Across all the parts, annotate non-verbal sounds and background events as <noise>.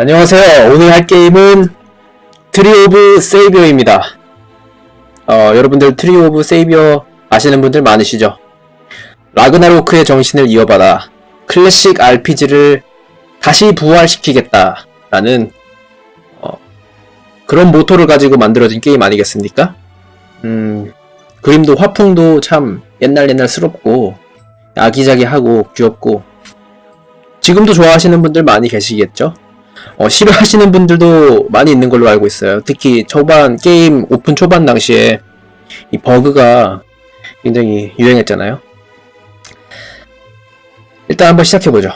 안녕하세요. 오늘 할 게임은 트리 오브 세이비어입니다. 어, 여러분들 트리 오브 세이비어 아시는 분들 많으시죠? 라그나로크의 정신을 이어받아 클래식 RPG를 다시 부활시키겠다. 라는, 어, 그런 모토를 가지고 만들어진 게임 아니겠습니까? 음, 그림도 화풍도 참 옛날 옛날스럽고, 아기자기하고 귀엽고, 지금도 좋아하시는 분들 많이 계시겠죠? 어, 싫어하시는 분들도 많이 있는 걸로 알고 있어요. 특히 초반, 게임 오픈 초반 당시에 이 버그가 굉장히 유행했잖아요. 일단 한번 시작해보죠.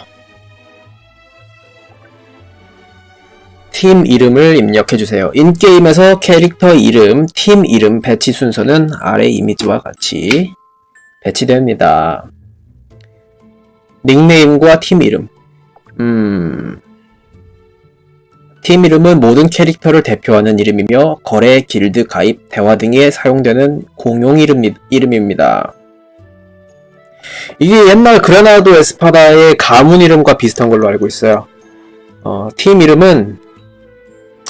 팀 이름을 입력해주세요. 인게임에서 캐릭터 이름, 팀 이름 배치 순서는 아래 이미지와 같이 배치됩니다. 닉네임과 팀 이름. 음, 팀 이름은 모든 캐릭터를 대표하는 이름이며 거래, 길드 가입, 대화 등에 사용되는 공용 이름, 이름입니다. 이게 옛날 그레나도 에스파다의 가문 이름과 비슷한 걸로 알고 있어요. 어, 팀 이름은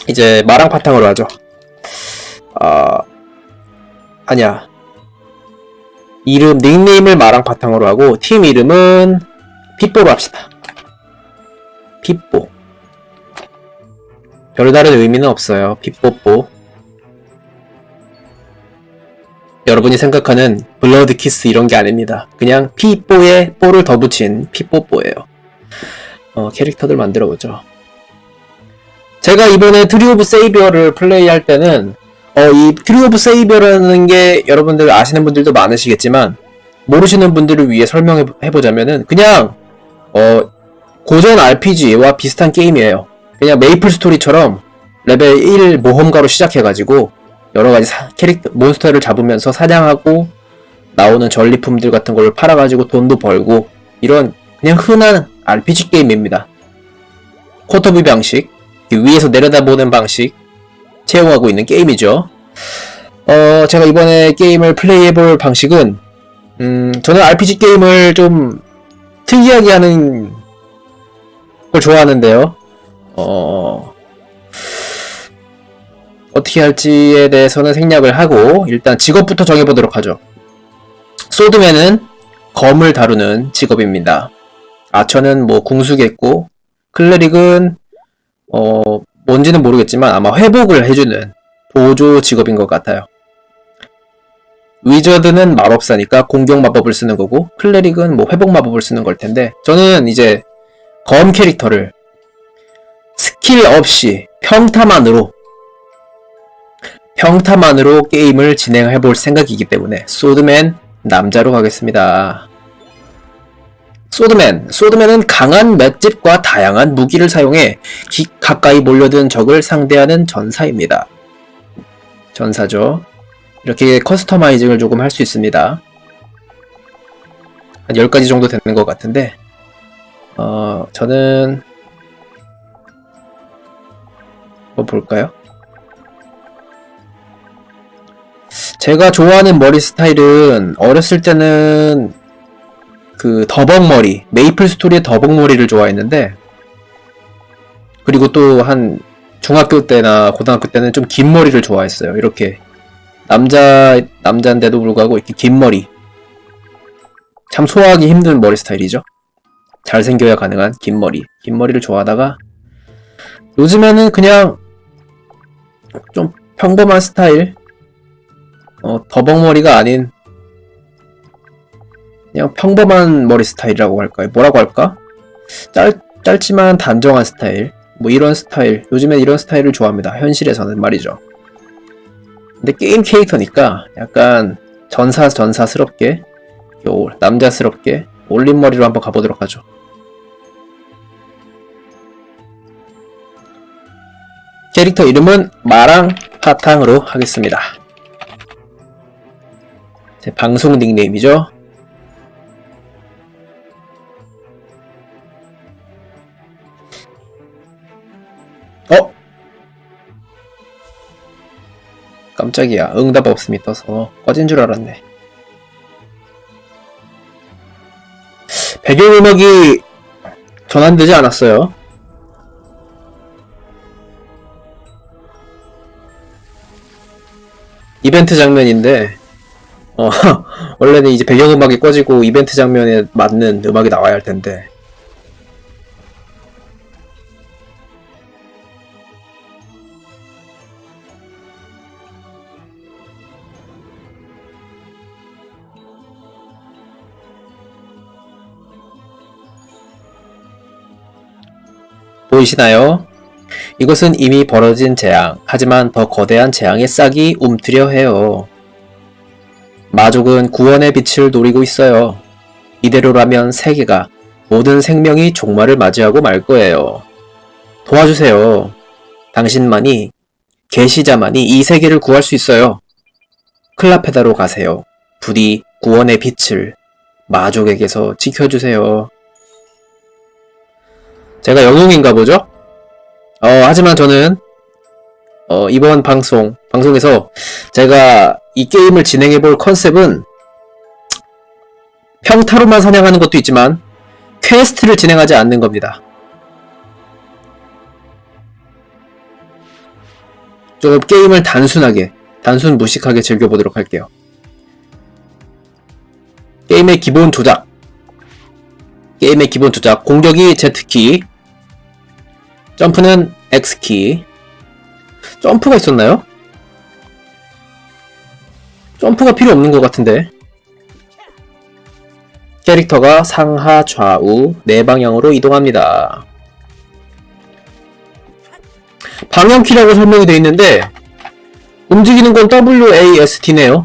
이제 마랑 바탕으로 하죠. 아, 아니야. 이름, 닉네임을 마랑 바탕으로 하고 팀 이름은 핏보로 합시다. 핏보. 별다른 의미는 없어요. 핏뽀뽀. 여러분이 생각하는 블러드 키스 이런 게 아닙니다. 그냥 핏뽀에 뽀를 더 붙인 핏뽀뽀예요. 어, 캐릭터들 만들어 보죠. 제가 이번에 트리 오브 세이비어를 플레이할 때는 어, 이 트리 오브 세이비어라는 게 여러분들 아시는 분들도 많으시겠지만 모르시는 분들을 위해 설명해 보자면은 그냥 어, 고전 RPG와 비슷한 게임이에요. 그냥 메이플 스토리처럼 레벨 1 모험가로 시작해가지고 여러 가지 사- 캐릭터 몬스터를 잡으면서 사냥하고 나오는 전리품들 같은 걸 팔아가지고 돈도 벌고 이런 그냥 흔한 RPG 게임입니다. 쿼터비 방식 위에서 내려다보는 방식 채용하고 있는 게임이죠. 어 제가 이번에 게임을 플레이해볼 방식은 음 저는 RPG 게임을 좀 특이하게 하는 걸 좋아하는데요. 어, 어떻게 할지에 대해서는 생략을 하고 일단 직업부터 정해보도록 하죠. 소드맨은 검을 다루는 직업입니다. 아처는 뭐 궁수겠고 클레릭은 어 뭔지는 모르겠지만 아마 회복을 해주는 보조 직업인 것 같아요. 위저드는 마법사니까 공격 마법을 쓰는 거고 클레릭은 뭐 회복 마법을 쓰는 걸 텐데 저는 이제 검 캐릭터를 스킬 없이 평타만으로 평타만으로 게임을 진행해 볼 생각이기 때문에 소드맨 남자로 가겠습니다. 소드맨, 소드맨은 강한 맷집과 다양한 무기를 사용해 기- 가까이 몰려든 적을 상대하는 전사입니다. 전사죠. 이렇게 커스터마이징을 조금 할 수 있습니다. 한 10가지 정도 되는 것 같은데, 어, 저는 뭐 볼까요? 제가 좋아하는 머리 스타일은 어렸을 때는 그 더벅머리, 메이플 스토리의 더벅머리를 좋아했는데 그리고 또 한 중학교 때나 고등학교 때는 좀 긴 머리를 좋아했어요. 이렇게 남자 남자인데도 불구하고 이렇게 긴 머리 참 소화하기 힘든 머리 스타일이죠. 잘생겨야 가능한 긴 머리, 긴 머리를 좋아하다가 요즘에는 그냥 좀 평범한 스타일, 어, 더벅머리가 아닌 그냥 평범한 머리 스타일이라고 할까요? 뭐라고 할까? 짧, 짧지만 단정한 스타일, 뭐 이런 스타일, 요즘엔 이런 스타일을 좋아합니다. 현실에서는 말이죠. 근데 게임 캐릭터니까 약간 전사 전사스럽게, 요 남자스럽게 올림머리로 한번 가보도록 하죠. 캐릭터 이름은 마랑 파탕으로 하겠습니다. 제 방송 닉네임이죠. 어? 깜짝이야. 응답 없음이 떠서 꺼진 줄 알았네. 배경음악이 전환되지 않았어요. 이벤트 장면인데 어 <laughs> 원래는 이제 배경음악이 꺼지고 이벤트 장면에 맞는 음악이 나와야 할 텐데 보이시나요? 이것은 이미 벌어진 재앙, 하지만 더 거대한 재앙의 싹이 움트려 해요. 마족은 구원의 빛을 노리고 있어요. 이대로라면 세계가 모든 생명이 종말을 맞이하고 말 거예요. 도와주세요. 당신만이, 계시자만이 이 세계를 구할 수 있어요. 클라페다로 가세요. 부디 구원의 빛을 마족에게서 지켜주세요. 제가 영웅인가 보죠? 어, 하지만 저는, 어, 이번 방송, 방송에서 제가 이 게임을 진행해 볼 컨셉은 평타로만 사냥하는 것도 있지만 퀘스트를 진행하지 않는 겁니다. 좀 게임을 단순하게, 단순 무식하게 즐겨보도록 할게요. 게임의 기본 조작. 게임의 기본 조작. 공격이 Z키, 점프는 X키. 점프가 있었나요? 점프가 필요 없는 것 같은데. 캐릭터가 상하 좌우 네 방향으로 이동합니다. 방향키라고 설명이 되어 있는데 움직이는 건 WASD네요.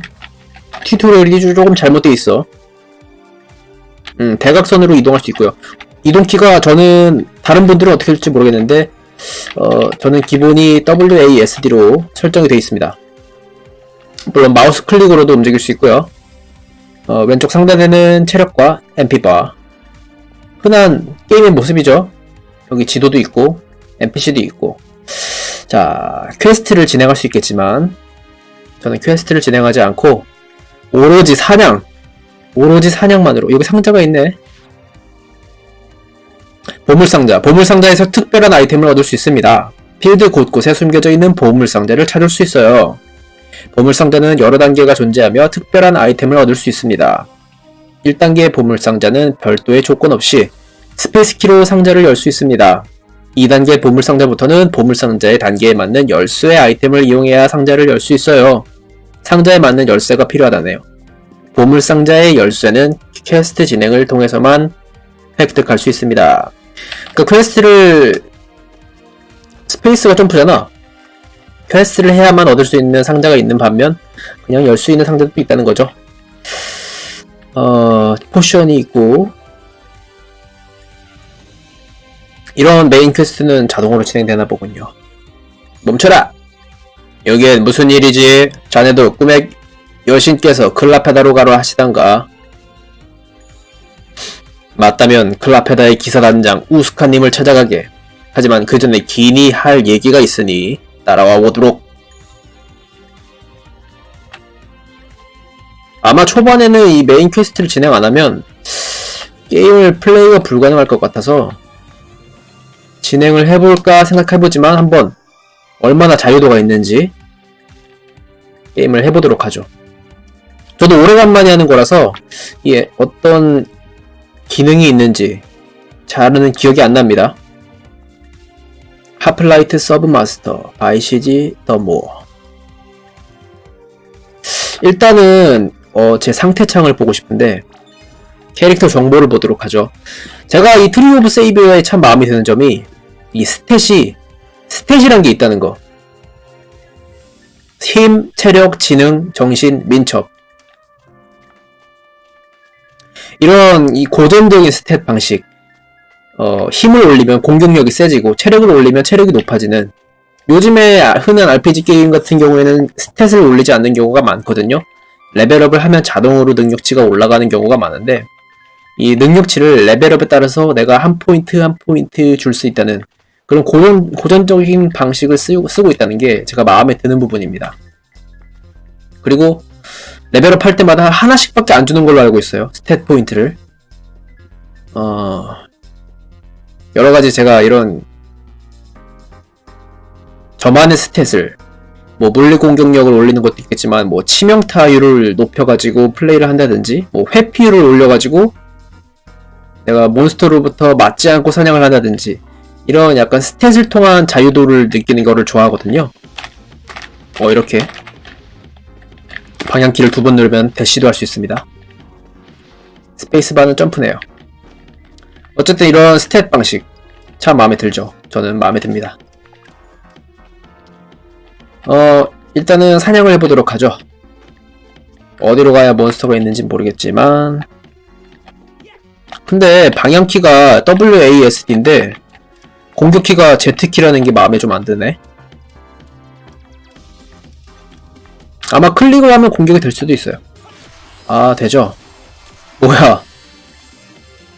튜토리얼이 조금 잘못되어 있어. 음, 대각선으로 이동할 수 있고요. 이동키가 저는 다른 분들은 어떻게 될지 모르겠는데 어, 저는 기본이 WASD로 설정이 되어 있습니다. 물론 마우스 클릭으로도 움직일 수 있고요. 어, 왼쪽 상단에는 체력과 MP바 흔한 게임의 모습이죠. 여기 지도도 있고 NPC도 있고 자 퀘스트를 진행할 수 있겠지만 저는 퀘스트를 진행하지 않고 오로지 사냥 오로지 사냥만으로 여기 상자가 있네 보물상자. 보물상자에서 특별한 아이템을 얻을 수 있습니다. 필드 곳곳에 숨겨져 있는 보물상자를 찾을 수 있어요. 보물상자는 여러 단계가 존재하며 특별한 아이템을 얻을 수 있습니다. 1단계 보물상자는 별도의 조건 없이 스페이스키로 상자를 열 수 있습니다. 2단계 보물상자부터는 보물상자의 단계에 맞는 열쇠 아이템을 이용해야 상자를 열 수 있어요. 상자에 맞는 열쇠가 필요하다네요. 보물상자의 열쇠는 퀘스트 진행을 통해서만 획득할 수 있습니다. 그 퀘스트를 스페이스가 점프잖아. 퀘스트를 해야만 얻을 수 있는 상자가 있는 반면 그냥 열 수 있는 상자도 있다는 거죠. 어, 포션이 있고 이런 메인 퀘스트는 자동으로 진행되나 보군요. 멈춰라! 여기엔 무슨 일이지? 자네도 꿈의 여신께서 클라페다로 가로 하시던가. 맞다면 클라페다의 기사단장 우스카님을 찾아가게. 하지만 그 전에 기니 할 얘기가 있으니 따라와 보도록. 아마 초반에는 이 메인 퀘스트를 진행 안 하면 게임을 플레이가 불가능할 것 같아서 진행을 해볼까 생각해보지만 한번 얼마나 자유도가 있는지 게임을 해보도록 하죠. 저도 오래간만에 하는 거라서 이게 어떤 기능이 있는지 잘은 기억이 안 납니다. 하플라이트 서브마스터 바이시지 더 모어 일단은 어, 제 상태 창을 보고 싶은데 캐릭터 정보를 보도록 하죠. 제가 이 트리 오브 세이브에 참 마음에 드는 점이 이 스탯이 스탯이란 게 있다는 거. 힘, 체력, 지능, 정신, 민첩 이런 이 고전적인 스탯 방식, 어, 힘을 올리면 공격력이 세지고 체력을 올리면 체력이 높아지는 요즘에 흔한 RPG 게임 같은 경우에는 스탯을 올리지 않는 경우가 많거든요. 레벨업을 하면 자동으로 능력치가 올라가는 경우가 많은데 이 능력치를 레벨업에 따라서 내가 한 포인트 한 포인트 줄 수 있다는 그런 고전, 고전적인 방식을 쓰고, 쓰고 있다는 게 제가 마음에 드는 부분입니다. 그리고 레벨업 할 때마다 하나씩밖에 안 주는 걸로 알고 있어요. 스탯 포인트를. 어, 여러 가지 제가 이런 저만의 스탯을 뭐 물리 공격력을 올리는 것도 있겠지만 뭐 치명타율을 높여가지고 플레이를 한다든지 뭐 회피율을 올려가지고 내가 몬스터로부터 맞지 않고 사냥을 한다든지 이런 약간 스탯을 통한 자유도를 느끼는 거를 좋아하거든요. 어 이렇게 방향키를 두 번 누르면 대시도 할 수 있습니다. 스페이스바는 점프네요. 어쨌든 이런 스탯 방식 참 마음에 들죠. 저는 마음에 듭니다. 어, 일단은 사냥을 해보도록 하죠. 어디로 가야 몬스터가 있는지 모르겠지만 근데 방향키가 WASD인데 공격키가 Z키라는 게 마음에 좀 안 드네. 아마 클릭을 하면 공격이 될 수도 있어요. 아, 되죠? 뭐야.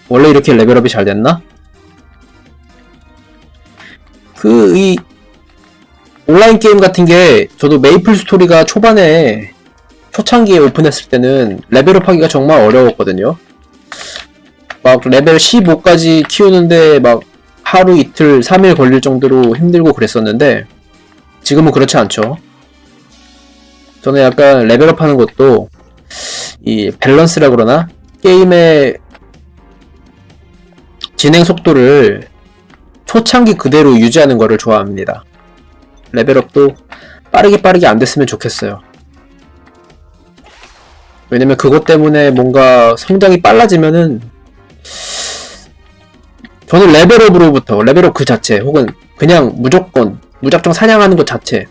원래 이렇게 레벨업이 잘 됐나? 그, 이, 온라인 게임 같은 게, 저도 메이플 스토리가 초반에, 초창기에 오픈했을 때는 레벨업 하기가 정말 어려웠거든요. 막 레벨 15까지 키우는데 막 하루 이틀, 3일 걸릴 정도로 힘들고 그랬었는데, 지금은 그렇지 않죠. 저는 약간 레벨업 하는 것도, 이 밸런스라 그러나? 게임의 진행 속도를 초창기 그대로 유지하는 거를 좋아합니다. 레벨업도 빠르게 빠르게 안 됐으면 좋겠어요. 왜냐면 그것 때문에 뭔가 성장이 빨라지면은 저는 레벨업으로부터 레벨업 그 자체 혹은 그냥 무조건 무작정 사냥하는 것 자체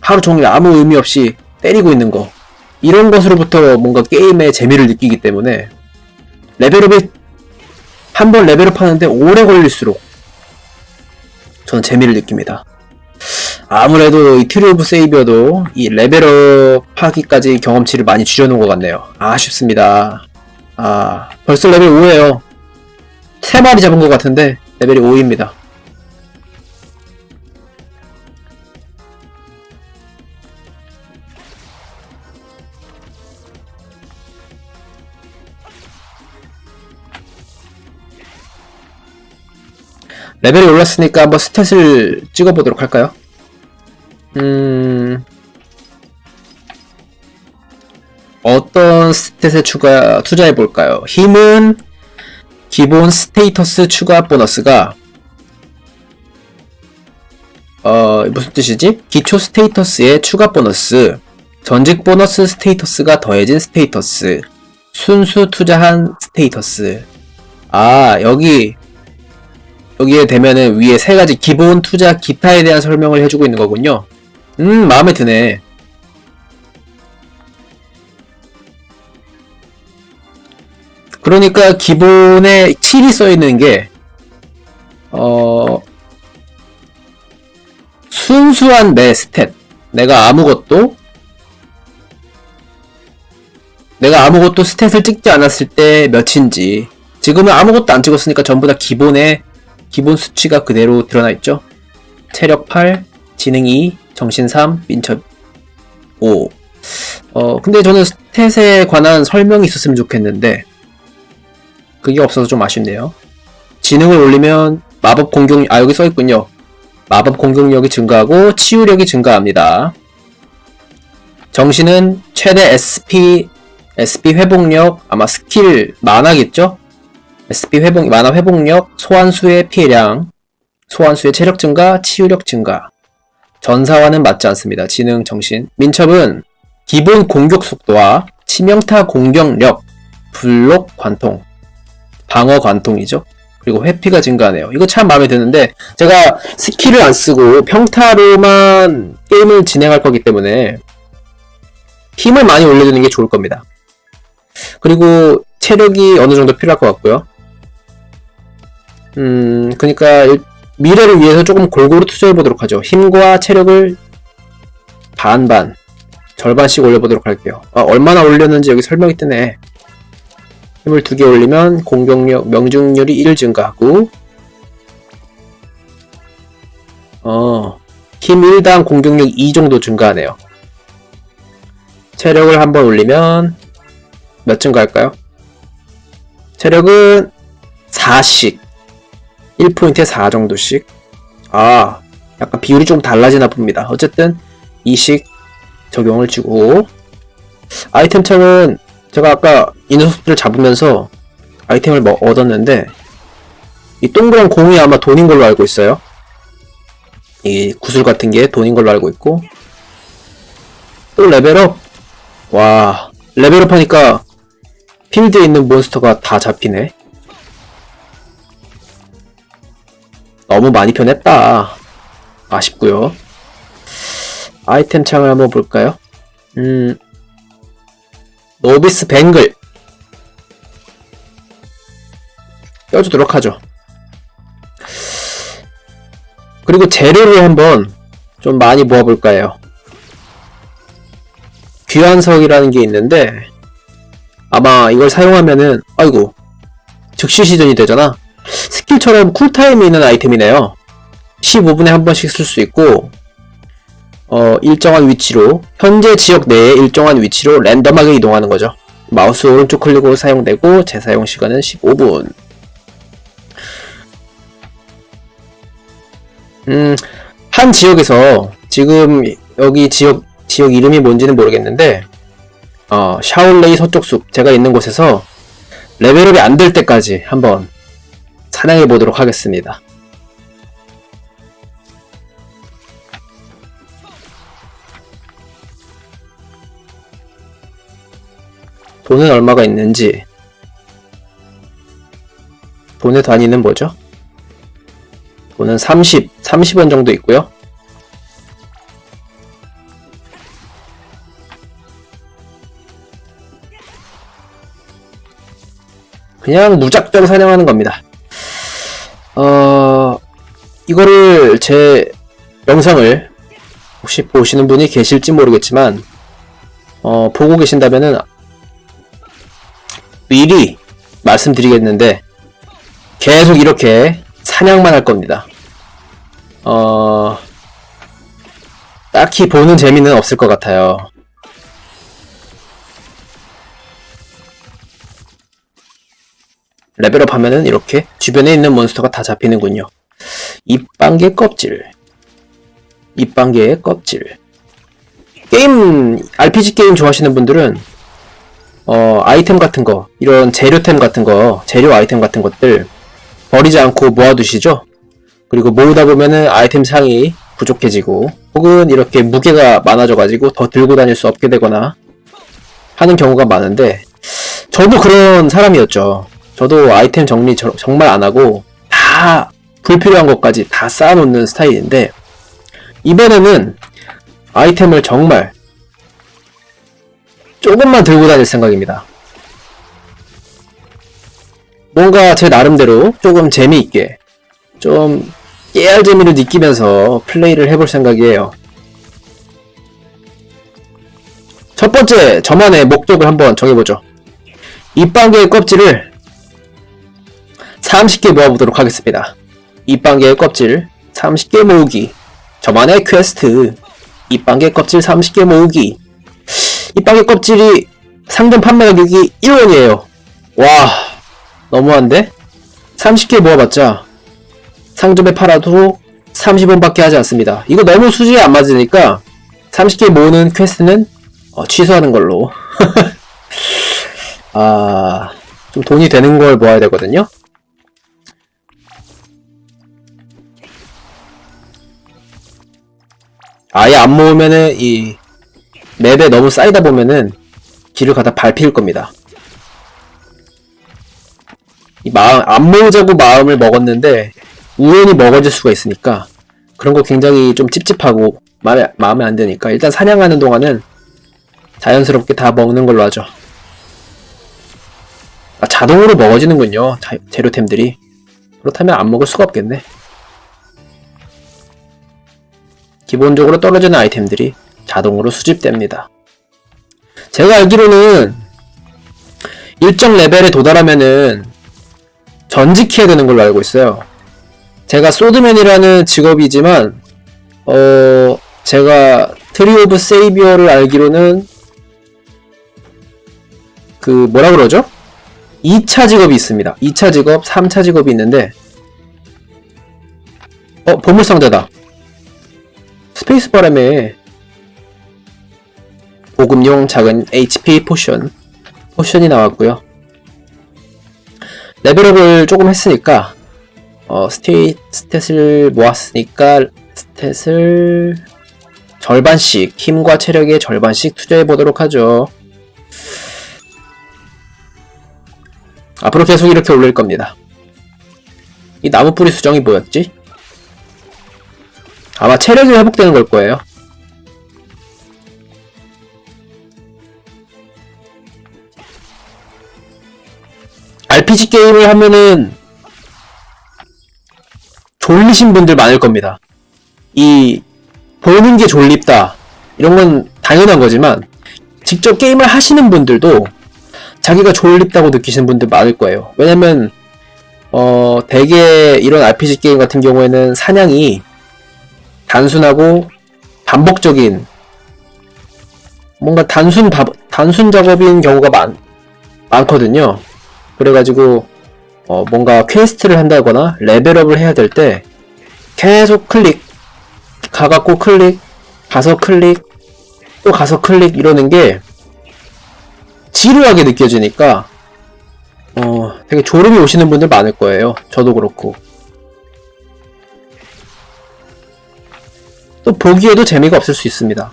하루 종일 아무 의미 없이 때리고 있는 거 이런 것으로부터 뭔가 게임의 재미를 느끼기 때문에 레벨업이 한 번 레벨업 하는데 오래 걸릴수록 저는 재미를 느낍니다. 아무래도 이 트리 오브 세이비어도 이 레벨업 하기까지 경험치를 많이 줄여놓은 것 같네요. 아쉽습니다. 아, 벌써 레벨 5에요. 3마리 잡은 것 같은데, 레벨이 5입니다. 레벨이 올랐으니까 한번 스탯을 찍어보도록 할까요? 음, 어떤 스탯에 추가, 투자해볼까요? 힘은 기본 스테이터스 추가 보너스가 어, 무슨 뜻이지? 기초 스테이터스의 추가 보너스, 전직 보너스 스테이터스가 더해진 스테이터스, 순수 투자한 스테이터스. 아, 여기 여기에 되면은 위에 세 가지 기본 투자 기타에 대한 설명을 해주고 있는 거군요. 음, 마음에 드네. 그러니까 기본에 7이 써 있는 게, 어, 순수한 내 스탯. 내가 아무것도, 내가 아무것도 스탯을 찍지 않았을 때 몇인지. 지금은 아무것도 안 찍었으니까 전부 다 기본에 기본 수치가 그대로 드러나 있죠. 체력 8, 지능 2, 정신 3, 민첩 5. 어, 근데 저는 스탯에 관한 설명이 있었으면 좋겠는데, 그게 없어서 좀 아쉽네요. 지능을 올리면 마법 공격, 아, 여기 써있군요. 마법 공격력이 증가하고 치유력이 증가합니다. 정신은 최대 SP, SP 회복력, 아마 스킬 만화겠죠? SP 회복, 만화 회복력, 소환수의 피해량, 소환수의 체력 증가, 치유력 증가. 전사와는 맞지 않습니다. 지능, 정신. 민첩은 기본 공격 속도와 치명타 공격력, 블록 관통, 방어 관통이죠. 그리고 회피가 증가하네요. 이거 참 마음에 드는데 제가 스킬을 안 쓰고 평타로만 게임을 진행할 거기 때문에 힘을 많이 올려주는 게 좋을 겁니다. 그리고 체력이 어느 정도 필요할 것 같고요. 음, 그러니까 일- 미래를 위해서 조금 골고루 투자해 보도록 하죠. 힘과 체력을 반반, 절반씩 올려보도록 할게요. 아, 얼마나 올렸는지 여기 설명이 뜨네. 힘을 두 개 올리면 공격력, 명중률이 1 증가하고, 어, 힘 1당 공격력 2 정도 증가하네요. 체력을 한번 올리면 몇 증가할까요? 체력은 4씩. 1포인트에 4 정도씩. 아, 약간 비율이 좀 달라지나 봅니다. 어쨌든 2씩 적용을 주고 아이템 창은 제가 아까 이 녀석들을 잡으면서 아이템을 뭐 얻었는데 이 동그란 공이 아마 돈인 걸로 알고 있어요. 이 구슬 같은 게 돈인 걸로 알고 있고 또 레벨업 와 레벨업 하니까 필드에 있는 몬스터가 다 잡히네 너무 많이 변했다. 아쉽고요. 아이템 창을 한번 볼까요? 음 노비스 뱅글. 껴주도록 하죠. 그리고 재료를 한번 좀 많이 모아볼까 해요? 귀환석이라는 게 있는데 아마 이걸 사용하면은 아이고 즉시 시전이 되잖아 스킬처럼 쿨타임이 있는 아이템이네요. 15분에 한 번씩 쓸 수 있고 어 일정한 위치로 현재 지역 내에 일정한 위치로 랜덤하게 이동하는 거죠. 마우스 오른쪽 클릭으로 사용되고 재사용 시간은 15분. 음, 한 지역에서 지금 여기 지역 지역 이름이 뭔지는 모르겠는데 어, 샤올레이 서쪽 숲 제가 있는 곳에서 레벨업이 안 될 때까지 한번 사냥해 보도록 하겠습니다. 돈은 얼마가 있는지 돈의 단위는 뭐죠? 돈은 30, 30원 정도 있고요. 그냥 무작정 사냥하는 겁니다. 어, 이거를 제 영상을 혹시 보시는 분이 계실지 모르겠지만, 어, 보고 계신다면은 미리 말씀드리겠는데, 계속 이렇게 사냥만 할 겁니다. 어, 딱히 보는 재미는 없을 것 같아요. 레벨업 하면은 이렇게 주변에 있는 몬스터가 다 잡히는군요. 입방개 껍질. 입방개의 껍질. 게임, RPG 게임 좋아하시는 분들은, 어, 아이템 같은 거, 이런 재료템 같은 거, 재료 아이템 같은 것들, 버리지 않고 모아두시죠? 그리고 모으다 보면은 아이템 상이 부족해지고, 혹은 이렇게 무게가 많아져가지고 더 들고 다닐 수 없게 되거나 하는 경우가 많은데, 저도 그런 사람이었죠. 저도 아이템 정리 저- 정말 안 하고 다 불필요한 것까지 다 쌓아놓는 스타일인데 이번에는 아이템을 정말 조금만 들고 다닐 생각입니다. 뭔가 제 나름대로 조금 재미있게 좀 깨알 재미를 느끼면서 플레이를 해볼 생각이에요. 첫 번째 저만의 목적을 한번 정해보죠. 입방개의 껍질을 30개 모아보도록 하겠습니다. 입방개의 껍질 30개 모으기 저만의 퀘스트 입방개 껍질 30개 모으기 입방개 껍질이 상점 판매 가격이 1원이에요. 와 너무한데? 30개 모아봤자 상점에 팔아도 30원밖에 하지 않습니다. 이거 너무 수지에 안 맞으니까 30개 모으는 퀘스트는 어, 취소하는 걸로 <laughs> 아... 좀 돈이 되는 걸 모아야 되거든요. 아예 안 모으면은 이 맵에 너무 쌓이다 보면은 길을 가다 밟힐 겁니다. 이 마음 안 모으자고 마음을 먹었는데 우연히 먹어질 수가 있으니까 그런 거 굉장히 좀 찝찝하고 마음에 마음에 안 드니까 일단 사냥하는 동안은 자연스럽게 다 먹는 걸로 하죠. 아, 자동으로 먹어지는군요. 자- 재료템들이. 그렇다면 안 먹을 수가 없겠네. 기본적으로 떨어지는 아이템들이 자동으로 수집됩니다. 제가 알기로는 일정 레벨에 도달하면은 전직해야 되는 걸로 알고 있어요. 제가 소드맨이라는 직업이지만 어 제가 트리 오브 세이비어를 알기로는 그 뭐라 그러죠? 2차 직업이 있습니다. 2차 직업, 3차 직업이 있는데 어 보물상자다. 스페이스 바람에 보급용 작은 HP 포션 포션이 나왔고요. 레벨업을 조금 했으니까 어, 스테이, 스탯을 모았으니까 스탯을 절반씩 힘과 체력의 절반씩 투자해 보도록 하죠. 앞으로 계속 이렇게 올릴 겁니다. 이 나무 뿌리 수정이 뭐였지? 아마 체력이 회복되는 걸 거예요. RPG 게임을 하면은 졸리신 분들 많을 겁니다. 이 보는 게 졸립다 이런 건 당연한 거지만 직접 게임을 하시는 분들도 자기가 졸립다고 느끼시는 분들 많을 거예요. 왜냐면 어 대개 이런 RPG 게임 같은 경우에는 사냥이 단순하고 반복적인 뭔가 단순 바, 단순 작업인 경우가 많 많거든요. 그래가지고 어, 뭔가 퀘스트를 한다거나 레벨업을 해야 될 때 계속 클릭 가갖고 클릭 가서 클릭 또 가서 클릭 이러는 게 지루하게 느껴지니까 어 되게 졸음이 오시는 분들 많을 거예요. 저도 그렇고 또 보기에도 재미가 없을 수 있습니다.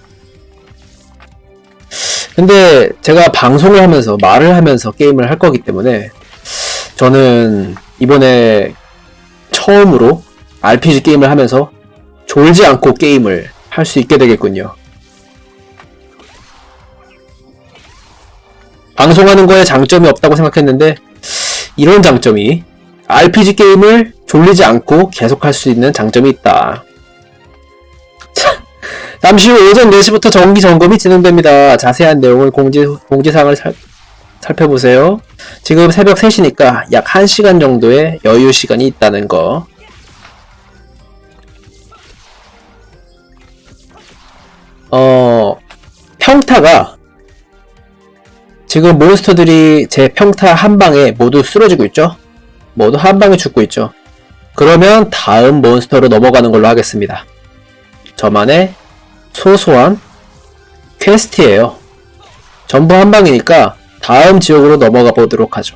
근데 제가 방송을 하면서 말을 하면서 게임을 할 거기 때문에 저는 이번에 처음으로 RPG 게임을 하면서 졸지 않고 게임을 할 수 있게 되겠군요. 방송하는 거에 장점이 없다고 생각했는데 이런 장점이 RPG 게임을 졸리지 않고 계속할 수 있는 장점이 있다. 잠시 후 오전 4시부터 정기 점검이 진행됩니다. 자세한 내용을 공지, 공지사항을 살, 살펴보세요. 지금 새벽 3시니까 약 1시간 정도의 여유 시간이 있다는 거. 어, 평타가 지금 몬스터들이 제 평타 한 방에 모두 쓰러지고 있죠? 모두 한 방에 죽고 있죠. 그러면 다음 몬스터로 넘어가는 걸로 하겠습니다. 저만의 소소한 퀘스트예요. 전부 한 방이니까 다음 지역으로 넘어가 보도록 하죠.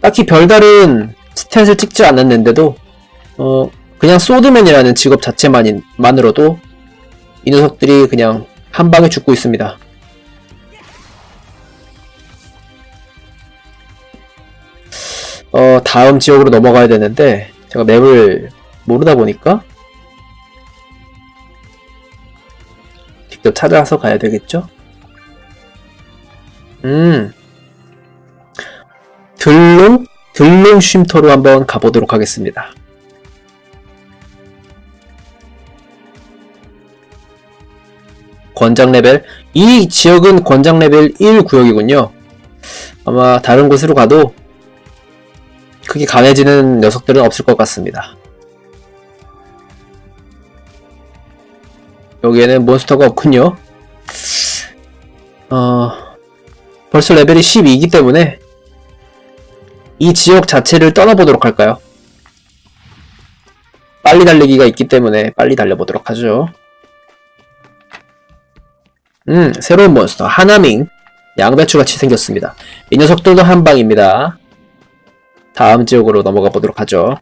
딱히 별다른 스탯을 찍지 않았는데도 어 그냥 소드맨이라는 직업 자체만으로도 이 녀석들이 그냥 한 방에 죽고 있습니다. 어 다음 지역으로 넘어가야 되는데 제가 맵을 모르다 보니까 직접 찾아서 가야 되겠죠? 음. 들롱? 들롱 쉼터로 한번 가보도록 하겠습니다. 권장 레벨. 이 지역은 권장 레벨 1 구역이군요. 아마 다른 곳으로 가도 크게 강해지는 녀석들은 없을 것 같습니다. 여기에는 몬스터가 없군요. 어, 벌써 레벨이 12이기 때문에 이 지역 자체를 떠나보도록 할까요? 빨리 달리기가 있기 때문에 빨리 달려보도록 하죠. 음, 새로운 몬스터, 하나밍. 양배추같이 생겼습니다. 이 녀석들도 한 방입니다. 다음 지역으로 넘어가 보도록 하죠.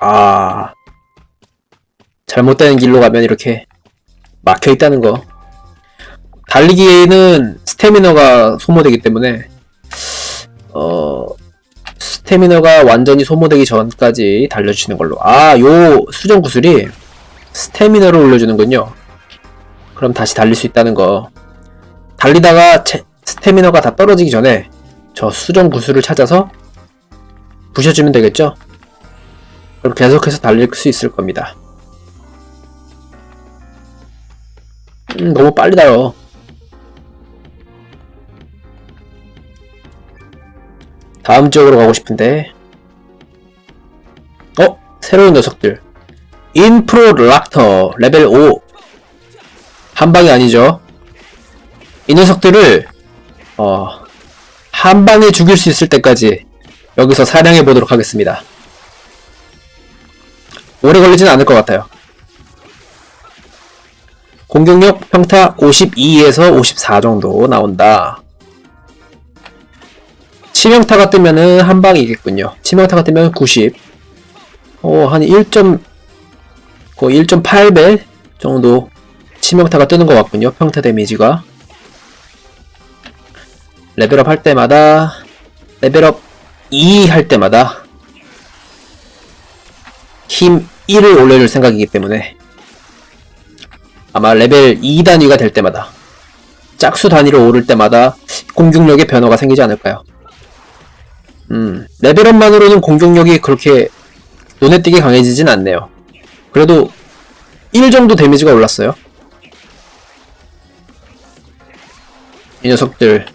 아, 잘못된 길로 가면 이렇게 막혀 있다는 거. 달리기에는 스태미너가 소모되기 때문에 어 스태미너가 완전히 소모되기 전까지 달려주시는 걸로. 아, 요 수정 구슬이 스태미너를 올려주는군요. 그럼 다시 달릴 수 있다는 거. 달리다가 체, 스태미너가 다 떨어지기 전에 저 수정 구슬을 찾아서 부셔주면 되겠죠? 그럼 계속해서 달릴 수 있을 겁니다. 음, 너무 빨리 닿요 다음 지역으로 가고 싶은데. 어? 새로운 녀석들. 인프로 락터 레벨 5. 한 방이 아니죠. 이 녀석들을 어, 한 방에 죽일 수 있을 때까지 여기서 사냥해 보도록 하겠습니다. 오래 걸리진 않을 것 같아요. 공격력 평타 52에서 54 정도 나온다. 치명타가 뜨면은 한 방이겠군요. 치명타가 뜨면 90. 어, 한 1. 거의 1.8배 정도 치명타가 뜨는 것 같군요. 평타 데미지가. 레벨업 할 때마다, 레벨업 2 할 때마다 힘 1을 올려줄 생각이기 때문에 아마 레벨 2 단위가 될 때마다 짝수 단위로 오를 때마다 공격력의 변화가 생기지 않을까요? 음, 레벨업만으로는 공격력이 그렇게 눈에 띄게 강해지진 않네요. 그래도 1 정도 데미지가 올랐어요. 이 녀석들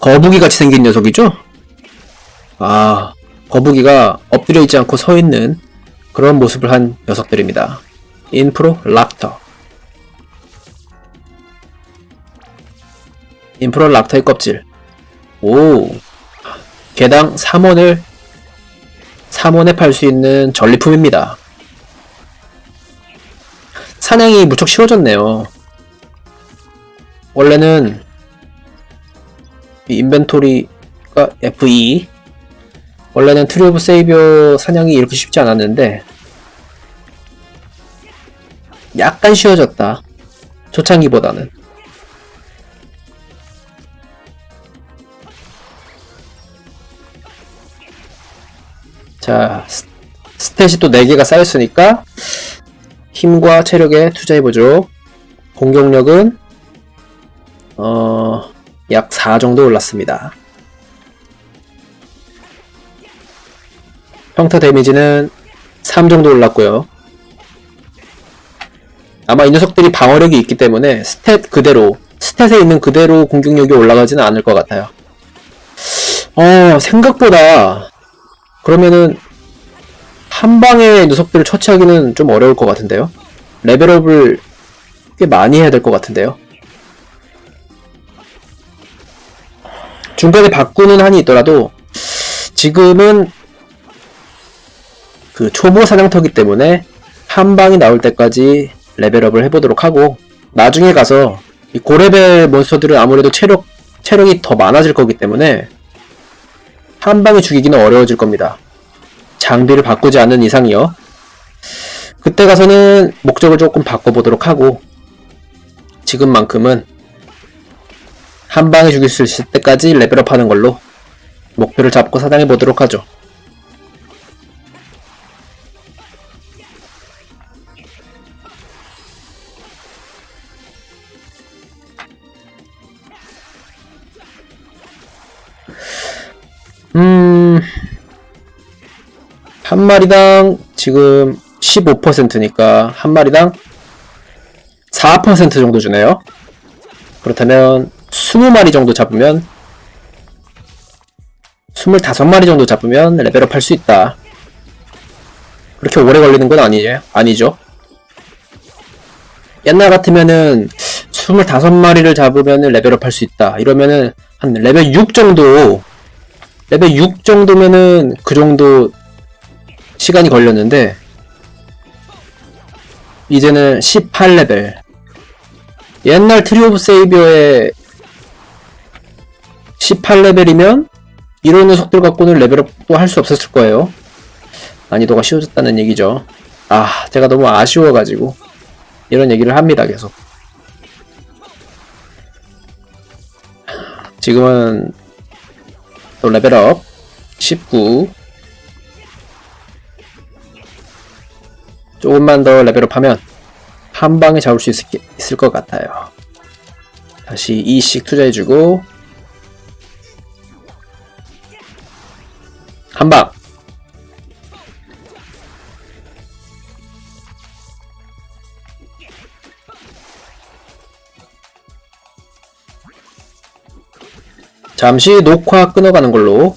거북이 같이 생긴 녀석이죠? 아, 거북이가 엎드려 있지 않고 서 있는 그런 모습을 한 녀석들입니다. 인프로 락터. 인프로 락터의 껍질. 오. 개당 3원을 3원에 팔 수 있는 전리품입니다. 사냥이 무척 쉬워졌네요. 원래는 이 인벤토리가 F2 원래는 트리 오브 세이비어 사냥이 이렇게 쉽지 않았는데 약간 쉬워졌다. 초창기보다는. 자, 스- 스탯이 또 4개가 쌓였으니까 힘과 체력에 투자해보죠. 공격력은 어, 약 4 정도 올랐습니다. 평타 데미지는 3 정도 올랐고요. 아마 이 녀석들이 방어력이 있기 때문에 스탯 그대로, 스탯에 있는 그대로 공격력이 올라가지는 않을 것 같아요. 어, 생각보다, 그러면은, 한 방에 녀석들을 처치하기는 좀 어려울 것 같은데요? 레벨업을 꽤 많이 해야 될 것 같은데요? 중간에 바꾸는 한이 있더라도, 지금은 그 초보 사냥터기 때문에 한 방이 나올 때까지 레벨업을 해보도록 하고 나중에 가서 이 고레벨 몬스터들은 아무래도 체력 체력이 더 많아질 거기 때문에 한 방에 죽이기는 어려워질 겁니다. 장비를 바꾸지 않는 이상이요. 그때 가서는 목적을 조금 바꿔보도록 하고 지금만큼은 한 방에 죽일 수 있을 때까지 레벨업 하는 걸로 목표를 잡고 사냥해 보도록 하죠. 음, 한 마리당 지금 15%니까 한 마리당 4% 정도 주네요. 그렇다면 20마리 정도 잡으면 25마리 정도 잡으면 레벨업 할 수 있다. 그렇게 오래 걸리는 건 아니에요. 아니죠. 옛날 같으면은 25마리를 잡으면 레벨업 할 수 있다. 이러면은 한 레벨 6 정도 레벨 6 정도면은 그 정도 시간이 걸렸는데 이제는 18레벨. 옛날 트리 오브 세이비어의 18레벨이면 이런 녀석들 갖고는 레벨업도 할 수 없었을 거예요. 난이도가 쉬워졌다는 얘기죠. 아 제가 너무 아쉬워가지고 이런 얘기를 합니다 계속. 지금은 또 레벨업 19 조금만 더 레벨업하면 한 방에 잡을 수 있을, 있을 것 같아요. 다시 2씩 투자해주고 한 방. 잠시 녹화 끊어가는 걸로